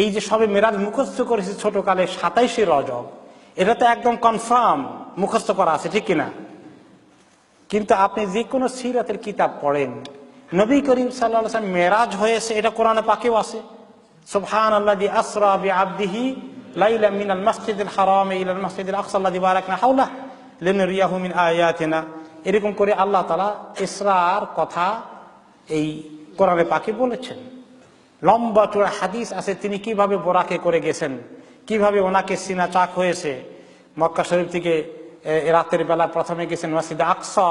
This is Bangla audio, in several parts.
এই যে সবে মেরাজ মুখস্থ করেছে ছোটকালে সাতাইশে রজব, এটা তো একদম কনফার্ম মুখস্থ করা আছে, ঠিক কিনা? কিন্তু আপনি যে কোনো সিরাতের কিতাব পড়েন, নবী করিম সাল্লাহ মেরাজ হয়েছে, এটা কোরআনে পাকেও আছে। সুবহান আল্লাহ দি আসরা বি আবদিহি লাইলা মিনাল মাসজিদুল হারাম ইলাল মাসজিদুল আকসা আল্লাযী বারাকনা হাওলা লিনুরিয়াহু মিন আয়াতিনা। এরকম করে আল্লাহ তাআলা ইসরার কথা এই কোরআনে পাকে বলেছেন। লম্বা চূড়া হাদিস আছে, তিনি কীভাবে বোরাকে করে গেছেন? কীভাবে ওনাকে সিনা চাক হয়েছে? মক্কা শরীফ থেকে রাতের বেলা প্রথমে গেছেন মসজিদে আকসা,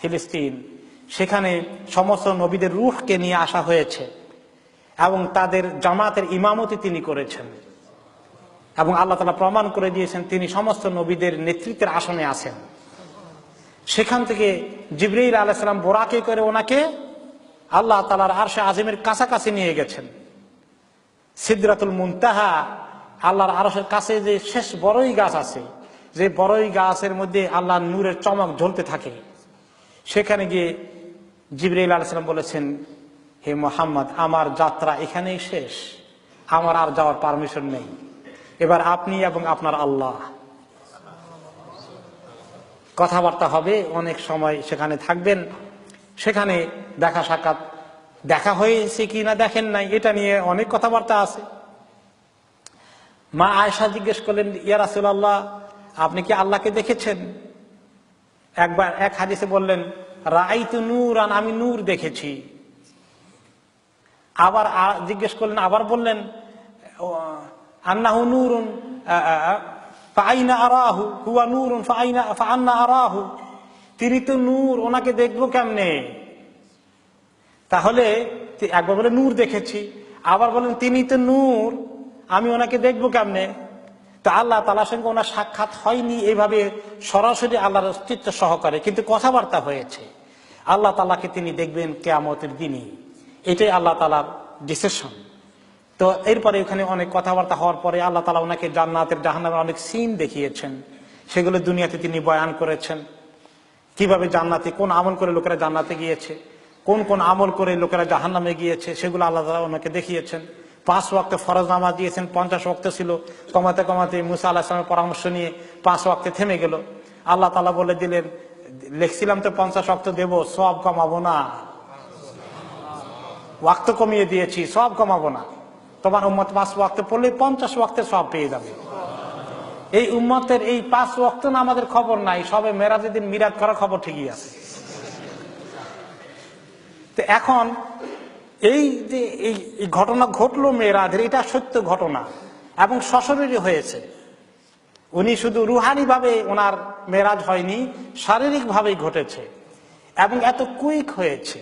ফিলিস্তিন। সেখানে সমস্ত নবীদের রুহকে নিয়ে আসা হয়েছে এবং তাদের জামাতের ইমামতি তিনি করেছেন। এবং আল্লাহ তালা প্রমাণ করে দিয়েছেন, তিনি সমস্ত নবীদের নেতৃত্বের আসনে আছেন। সেখান থেকে জিবরাইল আলাইসালাম বোরাকে করে ওনাকে আল্লাহ তালার আরশে আজিমের কাছাকাছি নিয়ে গেছেন। সিদ্রাতুল মুনতাহা, আল্লাহর আরশের কাছে যে শেষ বড়ই গাছ আছে, যে বড়ই গাছের মধ্যে আল্লাহ নূরের চমক ঝলতে থাকে, সেখানে গিয়ে জিবরাইল আলাইসালাম বলেছেন, হে মোহাম্মদ, আমার যাত্রা এখানেই শেষ, আমার আর যাওয়ার পারমিশন নেই। এবার আপনি এবং আপনার আল্লাহ। কথাবার্তা হবে, অনেক সময় সেখানে থাকবেন। সেখানে দেখা সাক্ষাৎ দেখা হয়েছে কি না দেখেন নাই, এটা নিয়ে অনেক কথাবার্তা আছে। মা আয়সা জিজ্ঞেস করলেন, ইয়া রাসূলুল্লাহ, আপনি কি আল্লাহকে দেখেছেন? একবার এক হাদিসে বললেন রাই রাইতু নূর আমি নূর দেখেছি। আবার জিজ্ঞেস করলেন, আবার বললেন আন্নাহু নূরুন ফাইনা আরাহু, হুয়া নূরুন ফাইনা আরাহু। তিনি তো নূর, ওনাকে দেখব কেমনে? তাহলে একবার বলে, নূর দেখেছি। আবার বলেন, তিনি তো নূর, আমি ওনাকে দেখব কেমনে? তা আল্লাহ তালার সঙ্গে ওনার সাক্ষাৎ হয়নি এইভাবে সরাসরি আল্লাহর অস্তিত্ব সহকারে, কিন্তু কথাবার্তা হয়েছে। আল্লাহ তালাকে তিনি দেখবেন কেয়ামতের দিনই। এটাই আল্লাহ তালার ডিসিশন তো এরপরে ওখানে অনেক কথাবার্তা হওয়ার পরে আল্লাহ তালা ওনাকে জান্নাতের জাহান্নামের অনেক সিন দেখিয়েছেন। সেগুলো দুনিয়াতে তিনি বয়ান করেছেন। কীভাবে জান্নাতে, কোন আমল করে লোকেরা জান্নাতে গিয়েছে, কোন কোন আমল করে লোকেরা জাহান্নামে গিয়েছে, সেগুলো আল্লাহ তালা ওনাকে দেখিয়েছেন। পাঁচ ওয়াক্তে ফরজ নামাজ দিয়েছেন, পঞ্চাশ ওয়াক্ত ছিল। কমাতে কমাতে মুসা আল্লাহ ইসলামের পরামর্শ নিয়ে পাঁচ ওয়াক্তে থেমে গেল। আল্লাহ তালা বলে দিলেন, লিখছিলাম তো পঞ্চাশ ওয়াক্ত দেবো সব কমাবো না। ওয়াক্ত কমিয়ে দিয়েছি সব কমাবো না। তোমার উম্মত পাঁচ ওয়াক্তে পড়লে পঞ্চাশ ওয়াক্তে সব পেয়ে যাবে। এই উম্মতের এই পাঁচ না আমাদের খবর নাই, সবে মেরাজের দিন মিরাজ করার খবর ঠিকই আছে। তো এখন এই যে এই ঘটনা ঘটলো মেয়েরাজের এটা সত্য ঘটনা এবং সশরীরই হয়েছে। উনি শুধু রুহানি ভাবে ওনার মেরাজ হয়নি শারীরিক ভাবেই ঘটেছে এবং এত কুইক হয়েছে।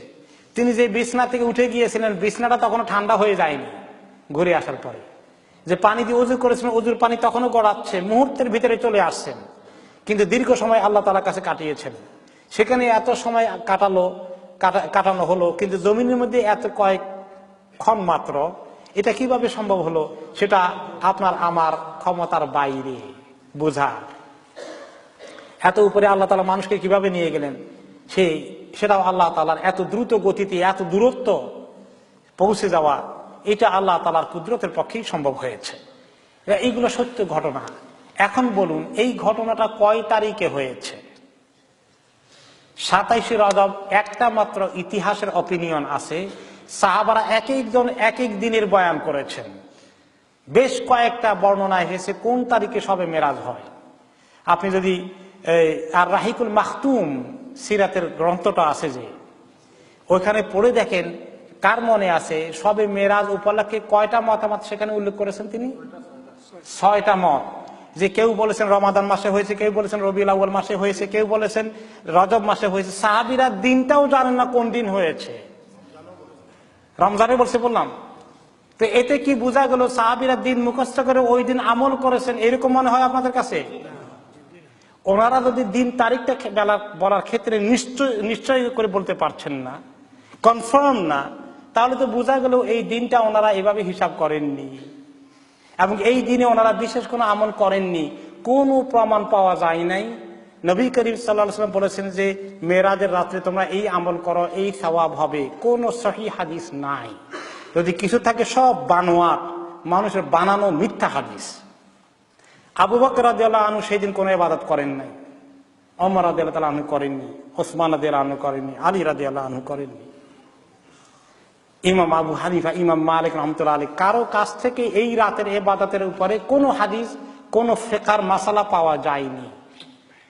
তিনি যে বিছনা থেকে উঠে গিয়েছিলেন, বিছনাটা তখনও ঠান্ডা হয়ে যায়নি ঘুরে আসার পরে। যে পানি দিয়ে উজু করেছিলেন উজুর পানি তখনও গড়াচ্ছে, মুহূর্তের ভিতরে চলে আসছেন। কিন্তু দীর্ঘ সময় আল্লাহ তালার কাছে কাটিয়েছেন। সেখানে এত সময় কাটালো কাটানো হলো, কিন্তু জমিনের মধ্যে এত কয়েক ক্ষণ মাত্র, এটা কীভাবে সম্ভব হলো সেটা আপনার আমার ক্ষমতার বাইরে বোঝা। এত উপরে আল্লাহ তালা মানুষকে কীভাবে নিয়ে গেলেন? সেই, সেটাও আল্লাহ তালার এত দ্রুত গতিতে, এত দূরত্ব পৌঁছে যাওয়া এটা আল্লাহ তালার কুদরতের পক্ষেই সম্ভব হয়েছে। এইগুলো সত্য ঘটনা। এখন বলুন, এই ঘটনাটা কয় তারিখে হয়েছে? সাতাইশে রজব একটা মাত্র ইতিহাসের অপিনিয়ন আছে। সাহাবারা এক একজন এক এক দিনের বয়ান করেছেন। বেশ কয়েকটা বর্ণনা এসেছে কোন তারিখে সবে মেরাজ হয়। আপনি যদি আর রাহিকুল মাহতুম সিরাতের গ্রন্থটা আছে যে, ওইখানে পড়ে দেখেন কার মনে আছে? সবে মেরাজ উপলক্ষে কয়টা মতামত সেখানে উল্লেখ করেছেন তিনি? ছয়টা মত। যে কেউ বলেছেন রমাদান মাসে হয়েছে, কেউ বলেছেন রবিউল মাসে হয়েছে, কেউ বলেছেন রজব মাসে হয়েছে। সাহাবিরা দিনটাও জানেন না কোন দিন হয়েছে। রমজানে বলছে, বললাম, তো এতে কি বোঝা গেল সাহাবিরা দিন মুখস্থ করে ওই দিন আমল করেছেন? এরকম মনে হয় আপনাদের কাছে? ওনারা যদি দিন তারিখটা বেলা বলার ক্ষেত্রে নিশ্চয় নিশ্চয় করে বলতে পারছেন না কনফার্ম না তাহলে তো বোঝা গেল এই দিনটা ওনারা এভাবে হিসাব করেননি। এবং এই দিনে ওনারা বিশেষ কোনো আমল করেননি। কোনো প্রমাণ পাওয়া যায় নাই। নবী করিম সাল্লাম বলেছেন যে, মেয়েরাজের রাত্রে তোমরা এই আমল করো, এই সওয়াব হবে। কোনো সহি হাদিস নাই। যদি কিছু থাকে, সব বানোয়াট। মানুষের বানানো মিথ্যা হাদিস। আবু বকর আনহু সেই দিন কোনো ইবাদত করেন নাই। অমর তাআলা আনহু করেননি। ওসমান রাদিয়াল্লাহু আনহু করেননি। আলী রাদিয়াল্লাহু আনহু করেননি। ইমাম আবু হানিফা, ইমাম মালিক রহমতুল্লাহ আলী কারও কাছ থেকে এই রাতের এবাদতের উপরে কোনো হাদিস, কোনো ফেকার মাসালা পাওয়া যায়নি।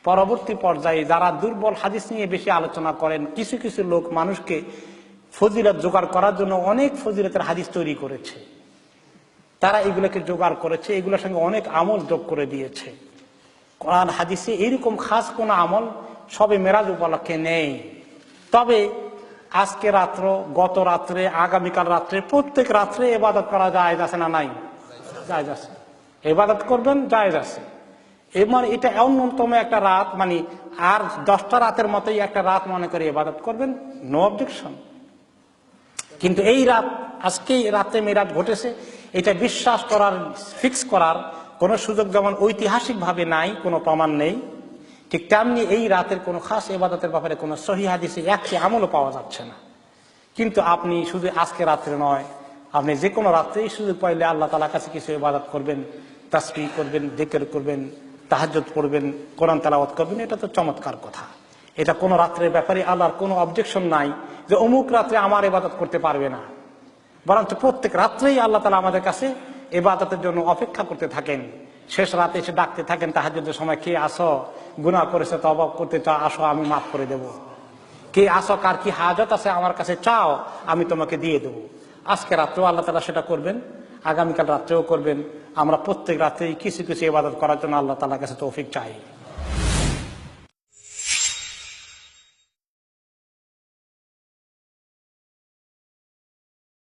পরবর্তী পর্যায়ে যারা দুর্বল হাদিস নিয়ে বেশি আলোচনা করেন, কিছু কিছু লোক মানুষকে ফজিলত জোগাড় করার জন্য অনেক ফজিলতের হাদিস তৈরি করেছে। তারা এগুলোকে জোগাড় করেছে, এগুলোর সঙ্গে অনেক আমল যোগ করে দিয়েছে। কোরআন, হাদিসে এরকম খাস কোনো আমল সবে মেরাজ উপলক্ষে নেই। তবে আজকে রাত্র, গত রাত্রে, আগামীকাল রাত্রে, প্রত্যেক রাত্রে এবাদত করা যায় আছে না নাই? যায় আছে। এবাদত করবেন যায় আছে। এবার এটা অন্যতম একটা রাত মানে আর দশটা রাতের মতোই একটা রাত মনে করে এবাদত করবেন নো অবজেকশন কিন্তু এই রাত, আজকে রাতে মেরাজ ঘটেছে, এটা বিশ্বাস করার ফিক্স করার কোনো সুযোগ যেমন ঐতিহাসিকভাবে নাই, কোনো প্রমাণ নেই। ঠিক তেমনি এই রাতের কোনো খাস এবাদতের ব্যাপারে কোনো সহি হাদিসে একটি আমলও পাওয়া যাচ্ছে না। কিন্তু আপনি শুধু আজকে রাত্রে নয়, আপনি যে কোনো রাত্রেই সুযোগ পাইলে আল্লাহ তালার কাছে কিছু ইবাদত করবেন তাসবি করবেন দিকের করবেন তাহাজ্জত পড়বেন, কোরআন তালাওয়াত করবেন, এটা তো চমৎকার কথা। এটা কোনো রাত্রের ব্যাপারে আল্লাহর কোনো অবজেকশন নাই যে অমুক রাত্রে আমার ইবাদত করতে পারবে না। বরঞ্চ প্রত্যেক রাত্রেই আল্লাহ তালা আমাদের কাছে এবাদতের জন্য অপেক্ষা করতে থাকেন। শেষ রাতে এসে ডাকতে থাকেন, তাহাজ্জুদের সময় কে আসো গুনাহ করেছে তবাব করতে চাও, আসো, আমি মাফ করে দেব। কে আসো কার কি হাজত আছে? আমার কাছে চাও, আমি তোমাকে দিয়ে দেবো। আজকে রাত্রেও আল্লাহ তালা সেটা করবেন, আগামীকাল রাত্রেও করবেন। আমরা প্রত্যেক রাত্রেই কিছু কিছু এবাদত করার জন্য আল্লাহ তালার কাছে তৌফিক চাই।